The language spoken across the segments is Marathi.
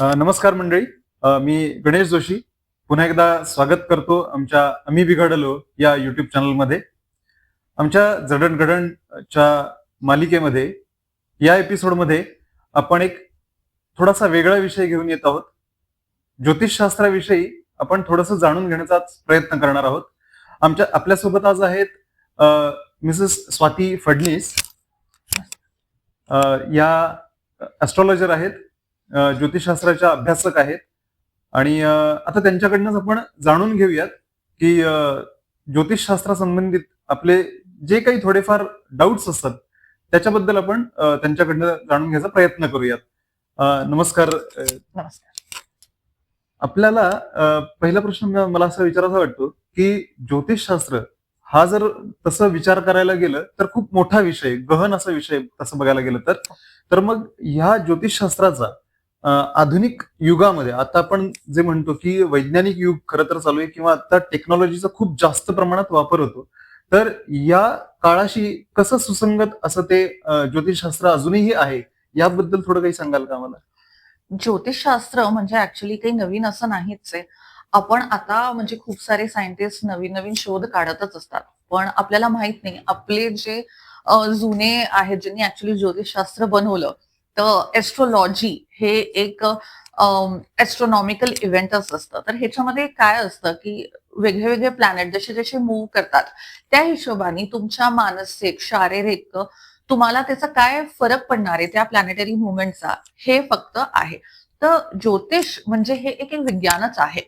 नमस्कार मंडळी. मी गणेश जोशी. पुन्हा एकदा स्वागत करतो आमच्या आम्ही बिघडलो या युट्यूब चॅनलमध्ये आमच्या जडणघडणच्या मालिकेमध्ये या एपिसोडमध्ये आपण एक थोडासा वेगळा विषय घेऊन येत आहोत. ज्योतिषशास्त्राविषयी आपण थोडंसं जाणून घेण्याचाच प्रयत्न करणार आहोत. आमच्या आपल्यासोबत आज आहेत मिसेस स्वाती फडणीस. या ॲस्ट्रॉलॉजर आहेत. ज्योतिषशास्त्राच्या अभ्यासक आहेत. आणि आता त्यांच्याकडनंच आपण जाणून घेऊयात की अ, ज्योतिषशास्त्रासंबंधित आपले जे काही थोडेफार डाऊट्स असतात त्याच्याबद्दल आपण त्यांच्याकडनं जाणून घ्यायचा प्रयत्न करूयात. नमस्कार नमस्कार. आपल्याला पहिला प्रश्न मला असा विचारायचा वाटतो की ज्योतिषशास्त्र हा जर तसं विचार करायला गेलं तर खूप मोठा विषय गहन असा विषय तसं बघायला गेलं तर. तर मग ह्या ज्योतिषशास्त्राचा आधुनिक युगामध्ये आता आपण जे म्हणतो की वैज्ञानिक युग खरं तर चालू आहे किंवा आता टेक्नॉलॉजीचा खूप जास्त प्रमाणात वापर होतो. तर या काळाशी कसं सुसंगत असं ते ज्योतिषशास्त्र अजूनही आहे याबद्दल थोडं काही सांगाल का मला ज्योतिषशास्त्र म्हणजे ऍक्च्युली काही नवीन असं नाहीच आहे. आपण आता म्हणजे खूप सारे सायंटिस्ट नवीन नवीन शोध काढतच असतात. पण आपल्याला माहीत नाही आपले जे जुने आहेत ज्यांनी ऍक्च्युली ज्योतिषशास्त्र बनवलं तर एस्ट्रोलॉजी हे एक एस्ट्रॉनॉमिकल इव्हेंटच असतं. तर ह्याच्यामध्ये काय असतं की वेगळे वेगळे प्लॅनेट जसे जसे मूव्ह करतात त्या हिशोबाने तुमच्या मानसिक शारीरिक तुम्हाला त्याचा काय फरक पडणार आहे त्या प्लॅनेटरी मुवमेंटचा हे फक्त आहे. तर ज्योतिष म्हणजे हे एक एक विज्ञानच आहे.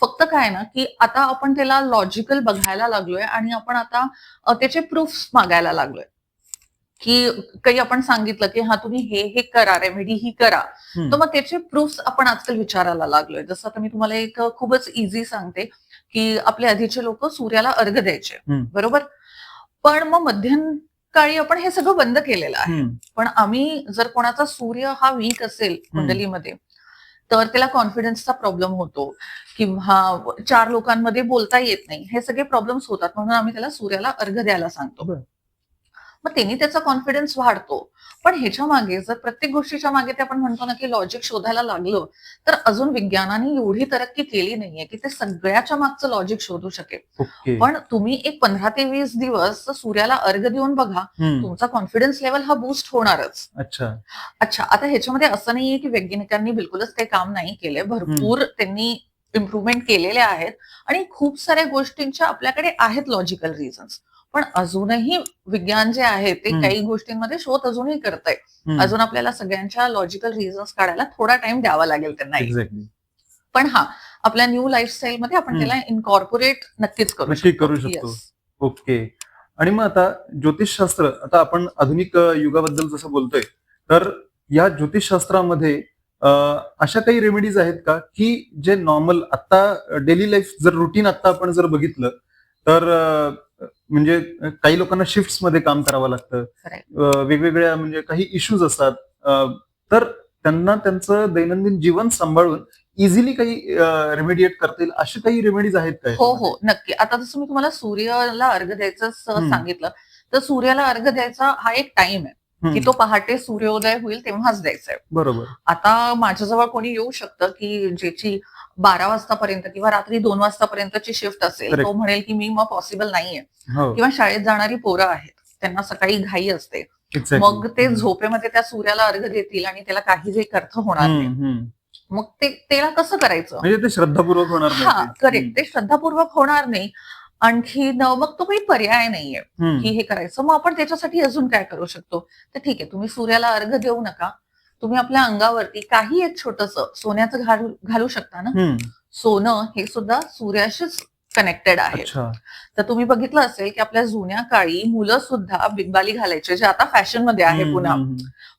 फक्त काय ना की आता आपण त्याला लॉजिकल बघायला लागलोय आणि आपण आता त्याचे प्रूफ्स मागायला लागलोय. की काही आपण सांगितलं की हा तुम्ही हे हे करा रेमेडी ही करा. तर मग त्याचे प्रूफ्स आपण आजकाल विचारायला लागलोय. जसं आता मी तुम्हाला एक खूपच इझी सांगते की आपले आधीचे लोक सूर्याला अर्घ द्यायचे. बरोबर? पण मग मध्यंकाळी आपण हे सगळं बंद केलेलं आहे. पण आम्ही जर कोणाचा सूर्य हा वीक असेल कुंडलीमध्ये तर त्याला कॉन्फिडन्सचा प्रॉब्लेम होतो. किंवा चार लोकांमध्ये बोलता येत नाही. हे सगळे प्रॉब्लेम्स होतात. म्हणून आम्ही त्याला सूर्याला अर्घ द्यायला सांगतो. मग त्यांनी त्याचा कॉन्फिडन्स वाढतो. पण ह्याच्या मागे जर प्रत्येक गोष्टीच्या मागे ते आपण म्हणतो ना की लॉजिक शोधायला लागलो तर अजून विज्ञानाने एवढी तरक्की केली नाहीये की ते सगळ्याच्या मागचं लॉजिक शोधू शकेल. पण तुम्ही एक पंधरा ते वीस दिवस सूर्याला अर्घ देऊन बघा. तुमचा कॉन्फिडन्स लेवल हा बूस्ट होणारच. अच्छा. अच्छा आता ह्याच्यामध्ये असं नाहीये की वैज्ञानिकांनी बिलकुलच काही काम नाही केलंय भरपूर त्यांनी इम्प्रुव्हमेंट केलेले आहेत. आणि खूप साऱ्या गोष्टींच्या आपल्याकडे आहेत लॉजिकल रिझन्स पण अजूनही विज्ञान जे आहे ते. काही गोष्टींमध्ये शोध अजूनही करत आहे. अजून आपल्याला सगळ्यांच्या लॉजिकल रिझन्स काढायला थोडा टाइम द्यावा लागेल त्यांना एक्झॅक्टली पण हा आपल्या न्यू लाईफस्टाईल मध्ये आपण. त्याला इनकॉर्पोरेट नक्कीच करू करू शकतो. ओके आणि मग आता ज्योतिषशास्त्र आता आपण आधुनिक युगाबद्दल जसं बोलतोय तर या ज्योतिषशास्त्रामध्ये अशा काही रेमेडीज आहेत का की जे नॉर्मल आता डेली लाईफ जर रुटीन आता आपण जर बघितलं तर म्हणजे काही लोकांना शिफ्टमध्ये काम करावं लागतं. वेगवेगळ्या म्हणजे काही इश्यूज असतात. तर त्यांना त्यांचं दैनंदिन जीवन सांभाळून इझिली काही रेमेडिएट करता येईल अशी काही रेमेडीज आहेत का हो? हो. नक्की. आता जसं मी तुम्हाला सूर्याला अर्घ द्यायचं. सांगितलं तर सूर्याला अर्घ द्यायचा हा एक टाइम आहे. की. तो पहाटे सूर्योदय होईल तेव्हाच द्यायचा आहे बरोबर. आता माझ्याजवळ कोणी येऊ शकतं की ज्याची बारा वाजतापर्यंत किंवा रात्री दोन वाजतापर्यंतची शिफ्ट असेल. तो म्हणेल की मी मग पॉसिबल नाहीये. हो. किंवा शाळेत जाणारी पोरं आहेत त्यांना सकाळी घाई असते. मग ते झोपेमध्ये त्या सूर्याला अर्घ देतील आणि त्याला काही एक अर्थ होणार नाही. मग ते त्याला कसं करायचं? म्हणजे ते श्रद्धापूर्वक होणार हा. करेक्ट ते श्रद्धापूर्वक होणार नाही. आणखी मग तो काही पर्याय नाहीये की हे करायचं. मग आपण त्याच्यासाठी अजून काय करू शकतो? तर ठीक आहे तुम्ही सूर्याला अर्घ देऊ नका. तुम्ही आपल्या अंगावरती काही एक छोटस सोन्याचं घालू घालू शकता ना. सोनं हे सुद्धा सूर्याशीच कनेक्टेड आहे. तर तुम्ही बघितलं असेल की आपल्या जुन्या काळी मुलं सुद्धा बिगबाली घालायचे जे आता फॅशनमध्ये आहे पुन्हा.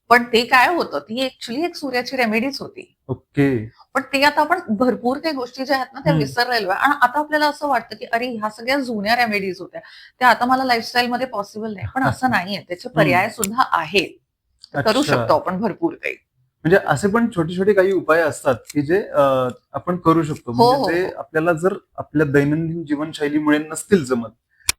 पण ते काय होतं ती ऍक्च्युली एक सूर्याची रेमेडीच होती. ओके. पण ते आता आपण भरपूर काही गोष्टी ज्या आहेत ना त्या. विसरलेलो आहे. आणि आता आपल्याला असं वाटतं की अरे ह्या सगळ्या जुन्या रेमेडीज होत्या. त्या आता मला लाईफस्टाईल मध्ये पॉसिबल नाही. पण असं नाहीये. त्याचे पर्याय सुद्धा आहेत. करू. शकतो आपण भरपूर काही. म्हणजे असे पण छोटे छोटे काही उपाय असतात की जे आपण करू शकतो. हो, म्हणजे हो, ते हो. आपल्याला जर आपल्या दैनंदिन जीवनशैलीमुळे नसतील जमत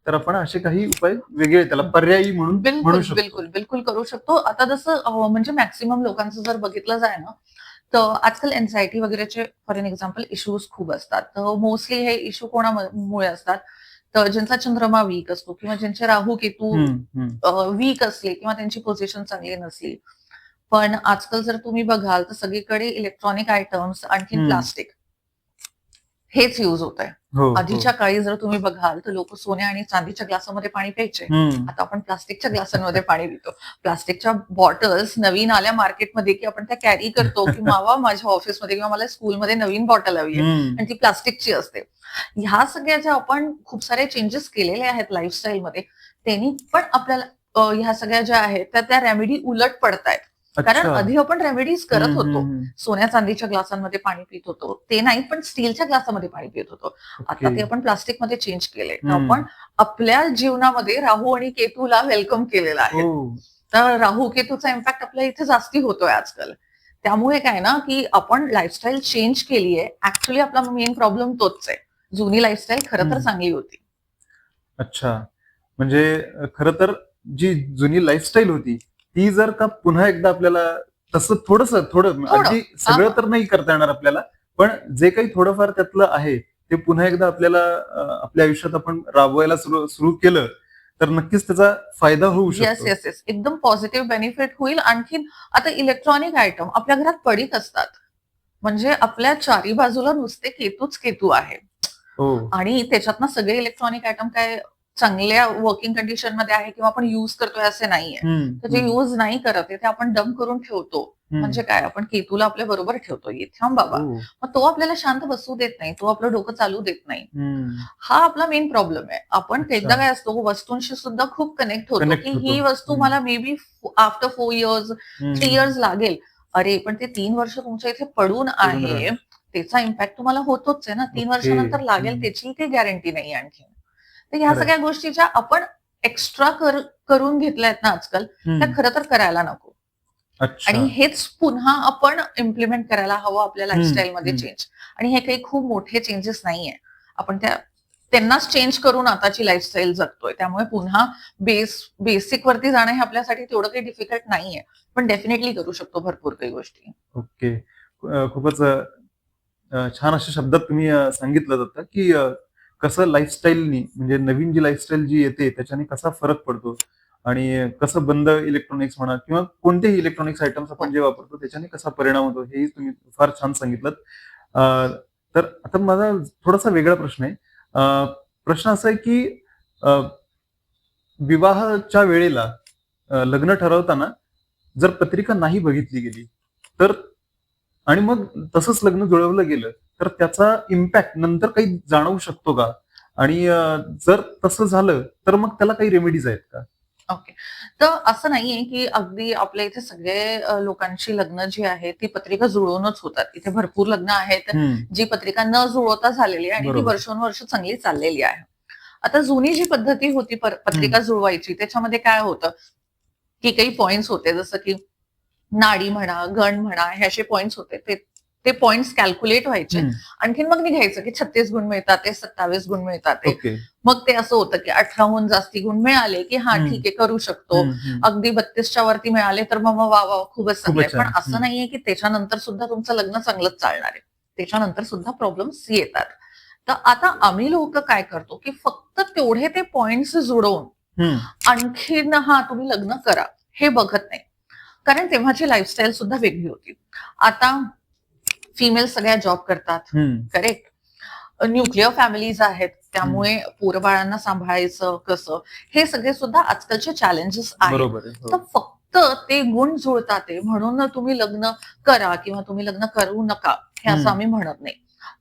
तर आपण असे काही उपाय वेगळे त्याला पर्यायी म्हणून म्हणू बिलकुल शकतो बिलकुल बिलकुल करू शकतो आता जसं म्हणजे मॅक्सिमम लोकांचं जर बघितलं जाय ना तर आजकाल एन्झायटी वगैरेचे फॉर एन एक्झाम्पल इश्यूज खूप असतात तर मोस्टली हे इश्यू कोणामुळे असतात तर ज्यांचा चंद्रमा वीक असतो किंवा ज्यांचे राहू केतू. वीक असले किंवा त्यांची पोझिशन चांगली नसली पण आजकाल जर तुम्ही बघाल तर सगळीकडे इलेक्ट्रॉनिक आयटम्स हम्म. प्लास्टिक हेच युज होत आहे. आधीच्या काळी जर तुम्ही बघाल तर लोक सोन्या आणि चांदीच्या ग्लासामध्ये पाणी प्यायचे. आता आपण प्लास्टिकच्या ग्लासांमध्ये पाणी पितो. प्लास्टिकच्या बॉटल्स नवीन आल्या मार्केटमध्ये की आपण त्या कॅरी करतो की मावा माझ्या ऑफिसमध्ये किंवा मला स्कूलमध्ये नवीन बॉटल हवी आहे. आणि ती प्लास्टिकची असते. ह्या सगळ्या ज्या आपण खूप सारे चेंजेस केलेले आहेत लाईफस्टाईलमध्ये त्यांनी पण आपल्याला ह्या सगळ्या ज्या आहेत त्या त्या रेमेडी उलट पडतायत. कारण. आधी आपण रेमेडीज करत होतो. सोन्या चांदीच्या ग्लासांमध्ये पाणी पित होतो ते नाही पण स्टीलच्या ग्लासामध्ये पाणी पित होतो आता. ते आपण प्लास्टिकमध्ये चेंज केले. आपण आपल्या जीवनामध्ये राहू आणि केतूला वेलकम केलेला आहे हो. तर राहू केतूचा इम्पॅक्ट आपल्या इथे जास्ती होतोय आजकाल त्यामुळे काय ना की आपण लाईफस्टाईल चेंज केली आहे ऍक्च्युली आपला मेन प्रॉब्लेम तोच आहे जुनी लाईफस्टाईल खरं तर. चांगली होती अच्छा म्हणजे खर तर जी जुनी लाईफस्टाईल होती ती जर का पुन्हा एकदा आपल्याला तसं थोडस थोडं अगदी सगळं हा. तर नाही करता येणार आपल्याला पण जे काही थोडंफार त्यातलं आहे ते पुन्हा एकदा आपल्याला आपल्या आयुष्यात आपण राबवायला सुरू सुरू केलं तर नक्कीच त्याचा फायदा होऊ येस शकतो. येस येस एकदम पॉझिटिव्ह बेनिफिट होईल. आणखीन आता इलेक्ट्रॉनिक आयटम आपल्या घरात पडीक असतात. म्हणजे आपल्या चारी बाजूला नुसते केतूच केतू आहे. हो. आणि त्याच्यातनं सगळे इलेक्ट्रॉनिक आयटम काय चांगल्या वर्किंग कंडिशनमध्ये आहे किंवा आपण युज करतोय असे नाहीये तर जे युज नाही करत आहे ते आपण डम करून ठेवतो. म्हणजे काय आपण केतूला आपल्या बरोबर ठेवतो ये थांब बाबा हो. मग तो आपल्याला शांत बसू देत नाही तो आपलं डोकं चालू देत नाही. हा आपला मेन प्रॉब्लेम आहे आपण. एकदा काय असतो वस्तूंशी सुद्धा खूप कनेक्ट होतो की. ही वस्तू. मला may be after four years. Three years लागेल अरे पण ते तीन वर्ष तुमच्या इथे पडून आहे. त्याचा इम्पॅक्ट तुम्हाला होतोच आहे ना तीन. वर्षानंतर लागेल. त्याची काही गॅरंटी नाही आणखी तर ह्या. सगळ्या गोष्टी ज्या आपण एक्स्ट्रा करून घेतल्या आहेत ना आजकाल त्या. खरं तर करायला नको. आणि हेच पुन्हा आपण इम्प्लिमेंट करायला हवं आपल्या हम्म, लाईफस्टाईल मध्ये हम्म. चेंज आणि हे काही खूप मोठे चेंजेस नाहीये. आपण त्या त्यांनाच चेंज करून आताची लाईफस्टाईल जगतोय. त्यामुळे पुन्हा बेस बेसिक वरती जाणं हे आपल्यासाठी तेवढं काही डिफिकल्ट नाहीये. पण डेफिनेटली करू शकतो भरपूर काही गोष्टी. ओके. खूपच छान अशा शब्दात तुम्ही सांगितलं जातं की कसं लाईफस्टाईलनी म्हणजे नवीन जी लाईफस्टाईल जी येते त्याच्याने कसा फरक पडतो? आणि कसं बंद इलेक्ट्रॉनिक्स म्हणा किंवा कोणतेही इलेक्ट्रॉनिक्स आयटम्स आपण जे वापरतो त्याच्याने कसा परिणाम होतो हेही तुम्ही फार छान सांगितलं तर आता माझा थोडासा वेगळा प्रश्न आहे. प्रश्न असा आहे की विवाहाच्या वेळेला लग्न ठरवताना जर पत्रिका नाही बघितली गेली तर आणि मग तसंच लग्न जुळवलं गेलं तर त्याचा इम्पॅक्ट नंतर काही जाणवू शकतो का? आणि जर तसं झालं तर मग त्याला काही रेमेडीज आहेत का? ओके तर असं नाहीये की अगदी आपल्या इथे सगळे लोकांची लग्न जी आहे ती पत्रिका जुळवूनच होतात. इथे भरपूर लग्न आहेत जी पत्रिका न जुळवता झालेली आहे आणि ती. वर्षानुवर्ष चांगली चाललेली आहे. आता जुनी जी पद्धती होती पत्रिका जुळवायची त्याच्यामध्ये काय होतं की काही पॉइंट्स होते जसं की नाडी म्हणा गण म्हणा हे असे पॉइंट्स होते ते ते पॉइंट्स कॅल्क्युलेट व्हायचे. आणखीन मग निघायचं की छत्तीस गुण मिळतात ते सत्तावीस गुण मिळतात. ते मग ते असं होतं की अठराहून जास्ती गुण मिळाले की हा. ठीक आहे करू शकतो. अगदी बत्तीसच्या वरती मिळाले तर मग वा वा खूपच चांगलं आहे. पण. असं. नाहीये की त्याच्यानंतर सुद्धा तुमचं लग्न चांगलंच चालणार आहे. त्याच्यानंतर सुद्धा प्रॉब्लेम्स येतात. तर आता आम्ही लोक काय करतो की फक्त तेवढे ते पॉइंट्स हम्म, आणखीन हा तुम्ही लग्न करा. हे बघत नाही. कारण तेव्हाची लाईफस्टाईल सुद्धा वेगळी होती. आता फिमेल सगळ्या जॉब करतात. करेक्ट न्यूक्लिअर फॅमिलीज आहेत. त्यामुळे पोरबाळांना सांभाळायचं कसं? हे सगळे सुद्धा आजकालचे चॅलेंजेस आहेत. हो. तर फक्त ते गुण जुळतात ते. म्हणून तुम्ही लग्न करा किंवा तुम्ही लग्न करू नका हे असं. आम्ही म्हणत नाही.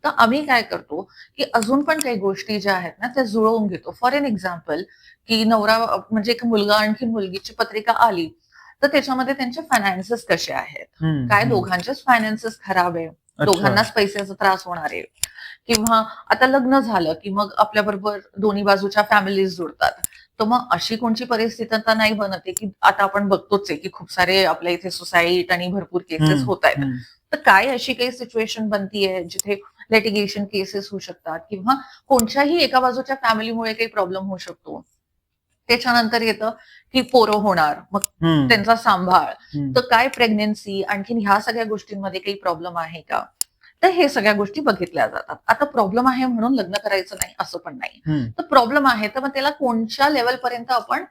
तर आम्ही काय करतो की अजून पण काही गोष्टी ज्या आहेत ना त्या जुळवून घेतो. फॉर एन एक्झाम्पल की नवरा म्हणजे एक मुलगा आणखी मुलगीची पत्रिका आली तर त्याच्यामध्ये त्यांचे फायनान्सेस कसे आहेत? काय. दोघांचेच फायनान्सेस खराब आहे. दोघांनाच पैशाचा त्रास होणार आहे. किंवा आता लग्न झालं की मग आपल्या बरोबर दोन्ही बाजूच्या फॅमिलीज जुळतात तर मग अशी कोणची परिस्थिती आता नाही बनते की आता आपण बघतोच आहे की खूप सारे आपल्या इथे सोसाईट आणि भरपूर केसेस होत आहेत. तर काय अशी काही सिच्युएशन बनतीये जिथे लिटिगेशन केसेस होऊ शकतात? किंवा कोणत्याही एका बाजूच्या फॅमिलीमुळे काही प्रॉब्लेम होऊ शकतो? त्याच्यानंतर येतं की पोरं होणार मग त्यांचा सांभाळ. तर काय प्रेग्नेन्सी आणखीन ह्या सगळ्या गोष्टींमध्ये काही प्रॉब्लेम आहे का? तर हे सगळ्या गोष्टी बघितल्या जातात. आता प्रॉब्लेम आहे म्हणून लग्न करायचं नाही असं पण नाही. तर प्रॉब्लेम आहे तर मग त्याला कोणत्या लेवल पर्यंत आपण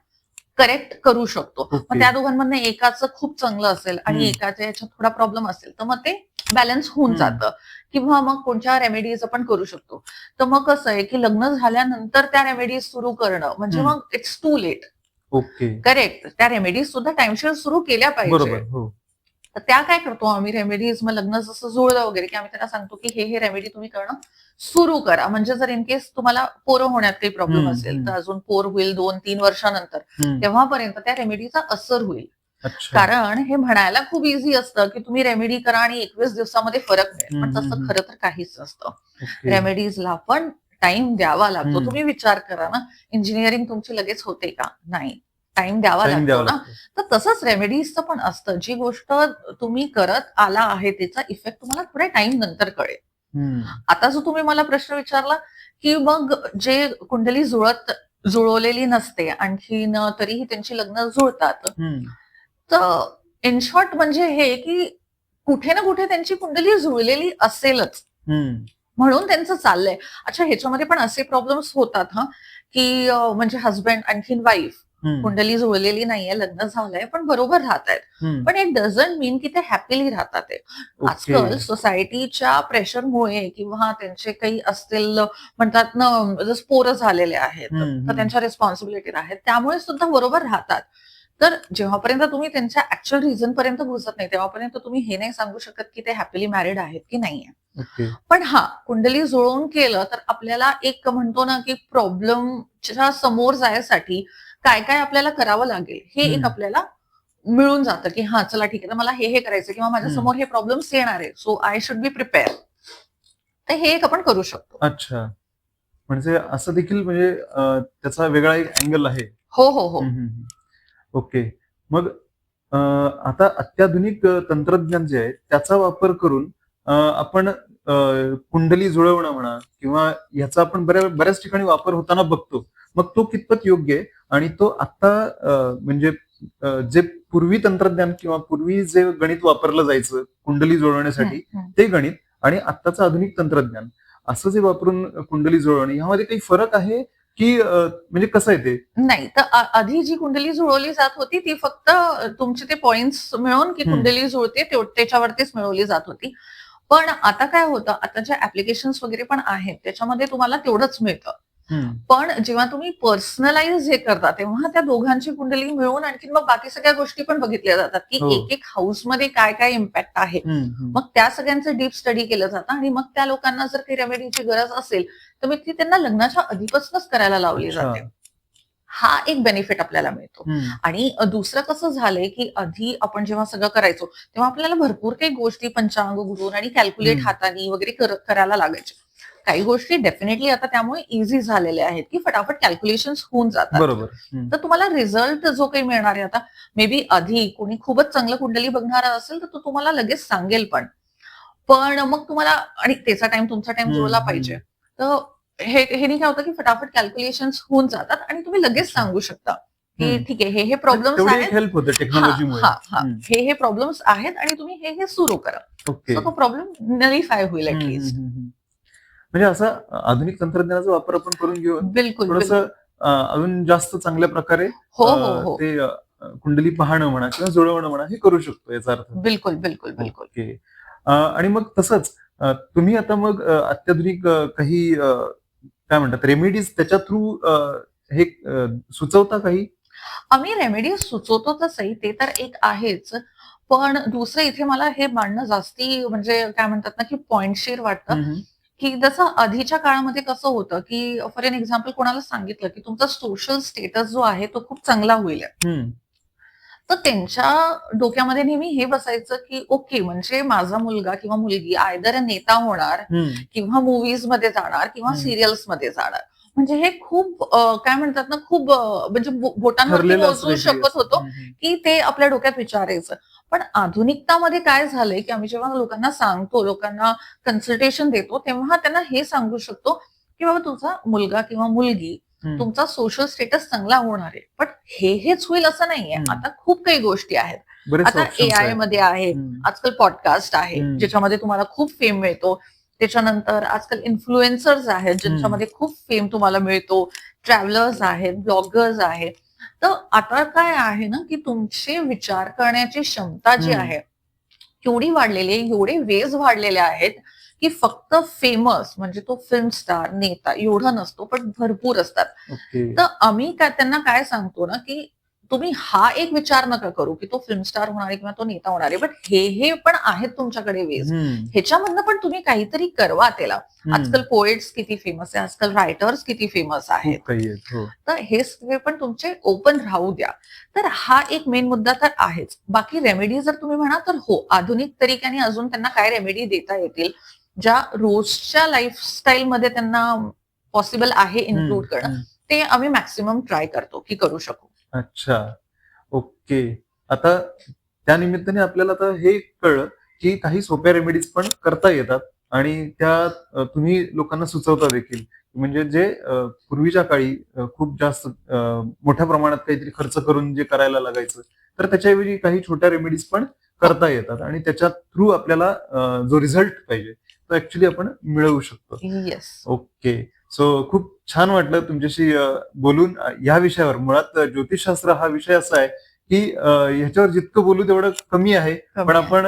करेक्ट करू शकतो? मग. त्या दोघांमधनं एकाचं खूप चांगलं असेल आणि. एकाच्या याच्यात थोडा प्रॉब्लेम असेल तर मग ते बॅलन्स होऊन. जातं. किंवा मग कोणत्या रेमेडीज आपण करू शकतो. तर मग कसं आहे की लग्न झाल्यानंतर त्या रेमेडीज सुरू करणं म्हणजे. मग it's too late okay correct त्या रेमेडीज सुद्धा टाइमशीर सुरू केल्या पाहिजे. हो. तर त्या काय करतो आम्ही रेमेडीज मग लग्न जसं जुळलं वगैरे की आम्ही त्यांना सांगतो की हे हे रेमेडी तुम्ही करणं सुरू करा. म्हणजे जर इन केस तुम्हाला पोरं होण्यात काही प्रॉब्लेम असेल. तर अजून पोर होईल दोन तीन वर्षानंतर. तेव्हापर्यंत त्या रेमेडीचा असर होईल. कारण हे म्हणायला खूप इझी असतं की तुम्ही रेमेडी करा आणि एकवीस दिवसामध्ये फरक मिळेल. पण तसं. खरं तर काहीच नसतं. रेमेडीजला पण टाइम द्यावा लागतो. तुम्ही विचार करा ना इंजिनिअरिंग तुमची लगेच होते का? नाही. टाइम द्यावा लागतो ना. तर तसंच रेमेडीजचं पण असतं. जी गोष्ट तुम्ही करत आला आहे त्याचा इफेक्ट तुम्हाला थोड्या टाइम नंतर कळेल. आता जो तुम्ही मला प्रश्न विचारला की मग जे कुंडली जुळत जुळवलेली नसते आणखीन तरीही त्यांची लग्न जुळतात. तर इन शॉर्ट म्हणजे हे की कुठे ना कुठे त्यांची कुंडली जुळलेली असेलच. म्हणून त्यांचं चाललंय. अच्छा ह्याच्यामध्ये पण असे प्रॉब्लेम्स होतात हा की म्हणजे हस्बंड आणखीन वाईफ कुंडली जुळलेली नाहीये लग्न झालंय पण बरोबर राहत आहेत. पण इट डझंट मीन की ते हॅपीली राहतात. आजकाल सोसायटीच्या प्रेशरमुळे किंवा त्यांचे काही असतील म्हणतात ना जसं पोरं झालेले आहेत. तर त्यांच्या रिस्पॉन्सिबिलिटी आहेत त्यामुळे सुद्धा बरोबर राहतात. तर जेव्हापर्यंत तुम्ही त्यांच्या ऍक्च्युअल रिझन पर्यंत पोहोचत नाही तेव्हापर्यंत तुम्ही हे नाही सांगू शकत की ते हॅपीली मॅरिड आहेत की नाहीये पण हा कुंडली जुळवून केलं तर आपल्याला एक म्हणतो ना की प्रॉब्लेमच्या समोर जायसाठी काय काय आपल्याला करावं लागेल हे एक. आपल्याला मिळून जातं की हा चला ठीक आहे तर मला हे हे करायचं किंवा माझ्या. समोर हे प्रॉब्लेम्स येणार आहे so I should be prepare तर हे एक आपण करू शकतो. अच्छा. म्हणजे असं देखील म्हणजे त्याचा वेगळा एक अँगल आहे. हो हो हो. ओके. मग आता अत्याधुनिक तंत्रज्ञान जे आहे त्याचा वापर करून आपण कुंडली जुळवणं म्हणा किंवा याचा आपण बऱ्या बऱ्याच ठिकाणी वापर होताना बघतो. मग तो कितपत योग्य आहे? आणि तो आता म्हणजे जे पूर्वी तंत्रज्ञान किंवा पूर्वी जे गणित वापरलं जायचं कुंडली जुळवण्यासाठी. ते गणित आणि आत्ताचं आधुनिक तंत्रज्ञान असं जे वापरून कुंडली जुळवणे ह्यामध्ये काही फरक आहे? की म्हणजे कसं आहे ते? नाही तर आधी जी कुंडली जुळवली जात होती ती फक्त तुमचे ते पॉइंट्स मिळवून की. कुंडली जुळते त्याच्यावरतीच मिळवली जात होती. पण आता काय होतं आता ज्या ऍप्लिकेशन्स वगैरे पण आहेत त्याच्यामध्ये तुम्हाला तेवढंच मिळतं. पण जेव्हा तुम्ही पर्सनलाइज हे करता तेव्हा त्या दोघांची कुंडली मिळून आणखी मग बाकी सगळ्या गोष्टी पण बघितल्या जातात की हो. एक एक हाऊसमध्ये काय काय इम्पॅक्ट आहे. मग त्या सगळ्यांचं डीप स्टडी केलं जातं आणि मग त्या लोकांना जर काही रेमेडीची गरज असेल तर मग ती त्यांना लग्नाच्या आधीपासूनच करायला लावली. जाते हा एक बेनिफिट आपल्याला मिळतो आणि दुसरं कसं झालंय की आधी आपण जेव्हा सगळं करायचो तेव्हा आपल्याला भरपूर काही गोष्टी पंचांग गुरून आणि कॅल्क्युलेट. हाताने वगैरे कर- करायला लागायच्या काही गोष्टी डेफिनेटली आता त्यामुळे इझी झालेल्या आहेत की फटाफट कॅल्क्युलेशन होऊन जातात बरोबर तर तुम्हाला रिझल्ट जो काही मिळणार आहे आता मे बी आधी कोणी खूपच चांगलं कुंडली बघणारा असेल तर तो तुम्हाला लगेच सांगेल पण पण मग तुम्हाला आणि त्याचा टाइम तुमचा टाइम जुळला. पाहिजे तर हे हे काय होतं की फटाफट कॅल्क्युलेशन होऊन जातात आणि तुम्ही लगेच. सांगू शकता की. ठीक आहे हे हे प्रॉब्लेम्स आहेत हेल्प होते टेक्नॉलॉजीमुळे हा, हा. प्रॉब्लेम्स आहेत आणि तुम्ही हे हे सुरू करा तो प्रॉब्लेम नलिफाय होईल ऍटलिस्ट. म्हणजे असा आधुनिक तंत्रज्ञानाचा वापर आपण करून घेऊन बिलकुल थोडस. अजून जास्त चांगल्या प्रकारे हो हो हो. ते कुंडली पाहणं म्हणा किंवा जुळवणं म्हणा हे करू शकतो याचा अर्थ. बिलकुल बिलकुल बिलकुल. आणि मग तसंच तुम्ही आता मग अत्याधुनिक काही काय म्हणतात रेमेडीज त्याच्या थ्रू हे सुचवता काही? आम्ही रेमेडी सुचवतो तसंही ते तर एक आहेच. पण दुसरं इथे मला हे मांडणं जास्ती म्हणजे काय म्हणतात ना की पॉइंटशीर वाटतं. की जसं आधीच्या काळामध्ये कसं होतं की फॉर एन एक्झाम्पल कोणाला सांगितलं की तुमचा सोशल स्टेटस जो आहे तो खूप चांगला होईल. तर त्यांच्या डोक्यामध्ये नेहमी हे बसायचं की ओके म्हणजे माझा मुलगा किंवा मुलगी आयदर नेता होणार किंवा मुव्हीजमध्ये जाणार किंवा. सिरियल्समध्ये जाणार. म्हणजे हे खूप काय म्हणतात ना खूप म्हणजे बो- बोटांवरती ठरलेलं मोजू शकत होतो. की ते आपल्या डोक्यात विचारायचं. पण आधुनिकतामध्ये काय झालंय की आम्ही जेव्हा लोकांना सांगतो लोकांना कन्सल्टेशन देतो तेव्हा त्यांना हे सांगू शकतो की बाबा तुझा मुलगा किंवा मुलगी. तुमचा सोशल स्टेटस चांगला होणार आहे पण हे हेच होईल असं नाहीये. आता खूप काही गोष्टी आहेत आता एआय आहेत. मध्ये आहे. आजकाल पॉडकास्ट आहे. ज्याच्यामध्ये तुम्हाला खूप फेम मिळतो त्याच्यानंतर आजकाल इन्फ्लुएन्सर्स आहेत ज्यांच्यामध्ये खूप फेम तुम्हाला मिळतो ट्रॅव्हलर्स आहेत ब्लॉगर्स आहेत तर आता काय आहे ना की तुमचे विचार करण्याची क्षमता जी. आहे एवढी वाढलेली आहे एवढे वेज वाढलेले आहेत की फक्त फेमस म्हणजे तो फिल्म स्टार नेता एवढा नसतो पण भरपूर असतात ओके तर आम्ही काय त्यांना काय सांगतो ना की तुम्ही हा एक विचार नका करू की तो फिल्म स्टार होणार आहे किंवा तो नेता होणार आहे बट हे हे पण आहेत तुमच्याकडे वेज. ह्याच्यामधनं पण तुम्ही काहीतरी करवा त्याला. आजकाल पोएट्स किती फेमस आहे आजकाल रायटर्स किती फेमस आहेत हो तर हे सगळे पण तुमचे ओपन राहू द्या तर हा एक मेन मुद्दा तर आहेच बाकी रेमेडी जर तुम्ही म्हणा तर हो आधुनिक तरीक्याने अजून त्यांना काय रेमेडी देता येतील ज्या रोजच्या लाईफस्टाईल मध्ये त्यांना पॉसिबल आहे इन्क्लूड. करणं. ते आम्ही मॅक्सिमम ट्राय करतो की करू शकू अच्छा. ओके. आता त्या निमित्ताने आपल्याला आता हे कळलं की काही सोप्या रेमेडीज पण करता येतात आणि त्या अ, तुम्ही लोकांना सुचवता देखील. म्हणजे जे अ, पूर्वीच्या काळी अ, खूप जास्त अ, मोठ्या प्रमाणात काहीतरी खर्च करून जे करायला लागायचं तर त्याच्याऐवजी काही छोट्या रेमेडीज पण करता येतात आणि त्याच्या थ्रू आपल्याला अ, जो रिझल्ट पाहिजे तो ऍक्च्युली आपण मिळवू शकतो. Yes okay. सो खूप छान वाटलं तुमच्याशी बोलून. या विषयावर मुळात ज्योतिषशास्त्र हा विषय असा आहे की ह्याच्यावर जितकं बोलू तेवढं कमी आहे. पण आपण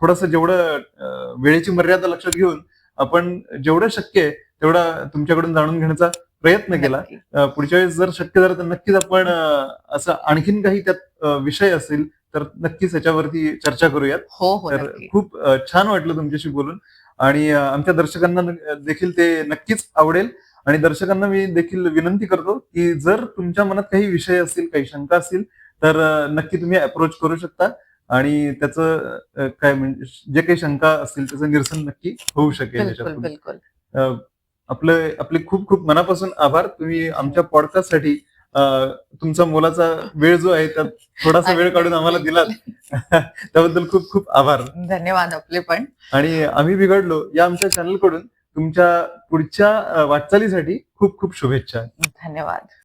थोडस जेवढं वेळेची मर्यादा लक्षात घेऊन आपण जेवढं शक्य आहे तेवढा तुमच्याकडून जाणून घेण्याचा प्रयत्न केला. पुढच्या वेळेस जर शक्य झालं तर नक्कीच आपण असं आणखीन काही त्यात विषय असतील तर नक्कीच याच्यावरती चर्चा करूयात. हो हो तर खूप छान वाटलं तुमच्याशी बोलून. आणि आमच्या दर्शकांना देखील ते नक्कीच आवडेल. आणि दर्शकांना मी देखील विनंती करतो की जर तुमच्या मनात काही विषय असतील काही शंका असतील तर नक्की तुम्ही अप्रोच करू शकता. आणि त्याचं काय म्हणजे जे काही शंका असतील त्याचं निरसन नक्की होऊ शकेल आपले आपले खूप खूप मनापासून आभार. तुम्ही आमच्या पॉडकास्टसाठी तुमचा मोलाचा वेळ जो आहे त्यात थोडासा वेळ काढून आम्हाला दिलात. त्याबद्दल खूप खूप आभार. धन्यवाद आपले पण. आणि आम्ही बिघडलो या आमच्या चॅनलकडून तुमच्या पुढच्या वाटचालीसाठी खूप खूप शुभेच्छा. धन्यवाद.